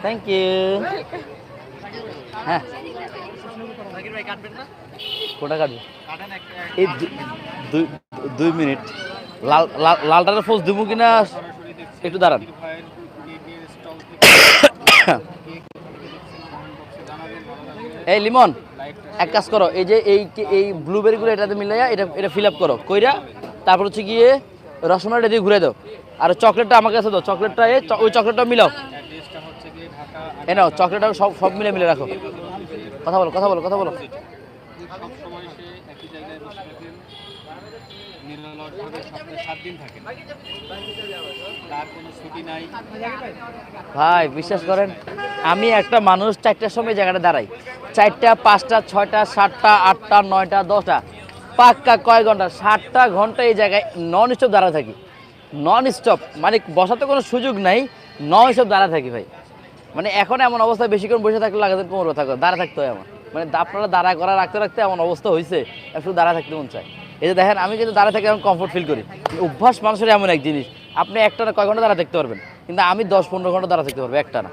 Thank you হ্যাঁ। কোটা কাটবে? এই দুই মিনিট। লাল, লাল- লালটার ফোজ দেবো কিনা? একটু দাঁড়ান। এই লিমন, এক কাজ করো, এই যে এই এই ব্লুবেরিগুলো এটাতে মিলাইয়া এটা এটা ফিল আপ করো। কইরা, তারপর হচ্ছে গিয়ে রসমালাইটা দিয়ে ঘুরে দাও। আর চকলেটটা আমার কাছে দাও। চকলেটটা এ, চ- ওই চকলেটটা মিলাও। এ নাও চকলেটটা সব সব মিলে মিলে রাখো। কথা বলো কথা বলো কথা বলো। ভাই, বিশ্বাস করেন, আমি একটা মানুষ চারটার সময় জায়গাটা দাঁড়াই। চারটা, পাঁচটা, ছয়টা, সাতটা, আটটা, নয়টা, দশটা। পাক্কা কয় ঘণ্টা? সাতটা ঘণ্টা এই জায়গায় নন স্টপ দাঁড়া থাকি। নন স্টপ মানে বসাতে কোনো সুযোগ নাই নন স্টপ দাঁড়া থাকি ভাই। মানে এখন এমন অবস্থা বেশিক্ষণ বসে থাকলে লাগাতে কোমর ব্যথা করে দাঁড়া থাকতে হয় আমার মানে আপনারা দাঁড়া করা, রাখতে রাখতে এমন অবস্থা হয়েছে শুধু দাঁড়া থাকতে মন চায়। এই যে দেখেন, আমি কিন্তু দাঁড়া থেকে এখন কমফোর্ট ফিল করি। অভ্যাস মানুষের এমন এক জিনিস, আপনি একটা না কয় ঘণ্টা দাঁড়া থাকতে পারবেন, কিন্তু আমি দশ পনেরো ঘণ্টা দাঁড়া থাকতে পারব একটা না